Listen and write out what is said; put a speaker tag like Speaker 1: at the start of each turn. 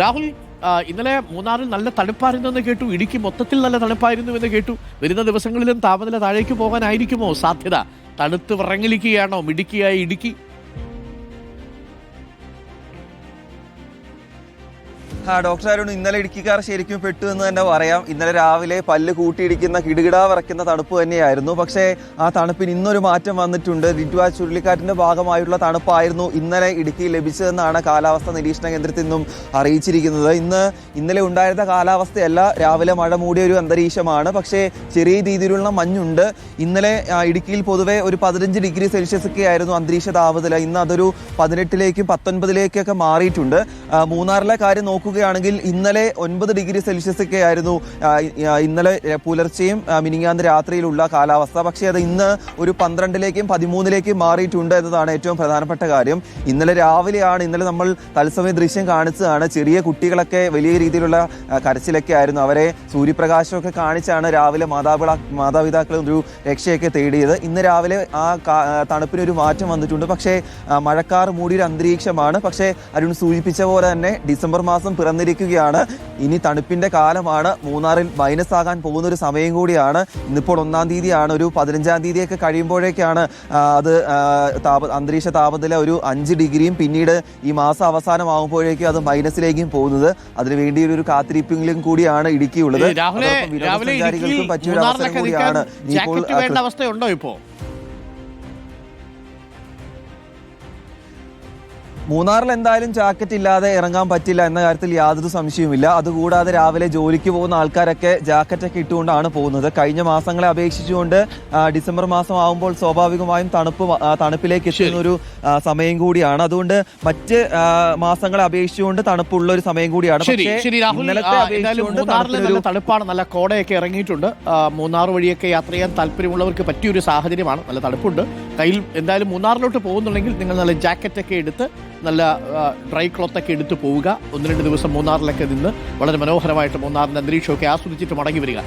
Speaker 1: രാഹുൽ ഇന്നലെ മൂന്നാറിൽ നല്ല തണുപ്പായിരുന്നു എന്ന് കേട്ടു. ഇടുക്കി മൊത്തത്തിൽ നല്ല തണുപ്പായിരുന്നു എന്ന് കേട്ടു. വരുന്ന ദിവസങ്ങളിലും താപനില താഴേക്ക് പോകാനായിരിക്കുമോ സാധ്യത? തണുത്ത് വിറങ്ങലിക്കുകയാണോ മിടുക്കിയായി ഇടുക്കി?
Speaker 2: ആ ഡോക്ടർ അരുൺ ഇന്നലെ ഇടുക്കിക്കാർ ശരിക്കും പെട്ടു എന്ന് തന്നെ പറയാം. ഇന്നലെ രാവിലെ പല്ല് കൂട്ടിയിടിക്കുന്ന കിടുകിടാ വിറയ്ക്കുന്ന തണുപ്പ് തന്നെയായിരുന്നു. പക്ഷേ ആ തണുപ്പിന് ഇന്നൊരു മാറ്റം വന്നിട്ടുണ്ട്. ദിറ്റുവാ ചുഴലിക്കാറ്റിന്റെ ഭാഗമായുള്ള തണുപ്പായിരുന്നു ഇന്നലെ ഇടുക്കി ലഭിച്ചതെന്നാണ് കാലാവസ്ഥ നിരീക്ഷണ കേന്ദ്രത്തിൽ നിന്നും അറിയിച്ചിരിക്കുന്നത്. ഇന്ന് ഇന്നലെ ഉണ്ടായിരുന്ന കാലാവസ്ഥയല്ല രാവിലെ മഴ മൂടിയ ഒരു അന്തരീക്ഷമാണ്. പക്ഷേ ചെറിയ രീതിയിലുള്ള മഞ്ഞുണ്ട്. ഇന്നലെ ഇടുക്കിയിൽ പൊതുവെ ഒരു പതിനഞ്ച് ഡിഗ്രി സെൽഷ്യസ് ഒക്കെ ആയിരുന്നു അന്തരീക്ഷ താപനില. ഇന്ന് അതൊരു പതിനെട്ടിലേക്കും പത്തൊൻപതിലേക്കൊക്കെ മാറിയിട്ടുണ്ട്. മൂന്നാറിലെ കാര്യം നോക്കുകയാണെങ്കിൽ ഇന്നലെ ഒൻപത് ഡിഗ്രി സെൽഷ്യസ് ഒക്കെ ആയിരുന്നു ഇന്നലെ പുലർച്ചെയും മിനിങ്ങാന്ത് രാത്രിയിലുള്ള കാലാവസ്ഥ. പക്ഷേ അത് ഇന്ന് ഒരു പന്ത്രണ്ടിലേക്കും പതിമൂന്നിലേക്കും മാറിയിട്ടുണ്ട് എന്നതാണ് ഏറ്റവും പ്രധാനപ്പെട്ട കാര്യം. ഇന്നലെ രാവിലെയാണ് ഇന്നലെ നമ്മൾ തത്സമയ ദൃശ്യം കാണിച്ചതാണ്. ചെറിയ കുട്ടികളൊക്കെ വലിയ രീതിയിലുള്ള കരച്ചിലൊക്കെ ആയിരുന്നു. അവരെ സൂര്യപ്രകാശമൊക്കെ കാണിച്ചാണ് രാവിലെ മാതാപിതാ മാതാപിതാക്കൾ ഒരു രക്ഷയൊക്കെ തേടിയത്. ഇന്ന് രാവിലെ ആ തണുപ്പിനൊരു മാറ്റം വന്നിട്ടുണ്ട്. പക്ഷേ മഴക്കാർ മൂടിയൊരു അന്തരീക്ഷമാണ്. പക്ഷേ അരുൺ സൂചിപ്പിച്ച പോലെ തന്നെ ഡിസംബർ മാസം പിറന്നിരിക്കുകയാണ് ഇനി തണുപ്പിന്റെ കാലമാണ്. മൂന്നാറിൽ മൈനസ് ആകാൻ പോകുന്ന ഒരു സമയം കൂടിയാണ്. ഇന്നിപ്പോൾ ഒന്നാം തീയതിയാണ്. ഒരു പതിനഞ്ചാം തീയതിയൊക്കെ കഴിയുമ്പോഴേക്കാണ് അത് താപ അന്തരീക്ഷ താപനില ഒരു അഞ്ച് ഡിഗ്രിയും പിന്നീട് ഈ മാസം അവസാനമാകുമ്പോഴേക്കും അത് മൈനസിലേക്കും പോകുന്നത്. അതിന് വേണ്ടി ഒരു കാത്തിരിപ്പിലും കൂടിയാണ് ഇടുക്കിയുള്ളത്. വിനോദസഞ്ചാരികൾക്കും പറ്റിയൊരു അവസരം
Speaker 1: നിൽക്കാൻ
Speaker 2: കൂടിയാണ്. ഇപ്പോൾ? മൂന്നാറിൽ എന്തായാലും ജാക്കറ്റ് ഇല്ലാതെ ഇറങ്ങാൻ പറ്റില്ല എന്ന കാര്യത്തിൽ യാതൊരു സംശയവുമില്ല. അതുകൂടാതെ രാവിലെ ജോലിക്ക് പോകുന്ന ആൾക്കാരൊക്കെ ജാക്കറ്റൊക്കെ ഇട്ടുകൊണ്ടാണ് പോകുന്നത്. കഴിഞ്ഞ മാസങ്ങളെ അപേക്ഷിച്ചുകൊണ്ട് ഡിസംബർ മാസം ആകുമ്പോൾ സ്വാഭാവികമായും തണുപ്പ് തണുപ്പിലേക്ക് എത്തുന്ന ഒരു സമയം കൂടിയാണ്. അതുകൊണ്ട് മറ്റ് മാസങ്ങളെ അപേക്ഷിച്ചുകൊണ്ട് തണുപ്പുള്ള ഒരു സമയം കൂടിയാണ്.
Speaker 1: നല്ല തണുപ്പാണ് നല്ല കോടയൊക്കെ ഇറങ്ങിയിട്ടുണ്ട്. മൂന്നാർ വഴിയൊക്കെ യാത്ര ചെയ്യാൻ താല്പര്യമുള്ളവർക്ക് പറ്റിയൊരു സാഹചര്യമാണ്. നല്ല തണുപ്പുണ്ട്. കയ്യിൽ എന്തായാലും മൂന്നാറിലോട്ട് പോകുന്നുണ്ടെങ്കിൽ നിങ്ങൾ നല്ല ജാക്കറ്റൊക്കെ എടുത്ത് നല്ല ഡ്രൈ ക്ലോത്തൊക്കെ എടുത്ത് പോവുക. ഒന്ന് രണ്ട് ദിവസം മൂന്നാറിലൊക്കെ നിന്ന് വളരെ മനോഹരമായിട്ട് മൂന്നാറിന്റെ അന്തരീക്ഷമൊക്കെ ആസ്വദിച്ചിട്ട് മടങ്ങി വരിക.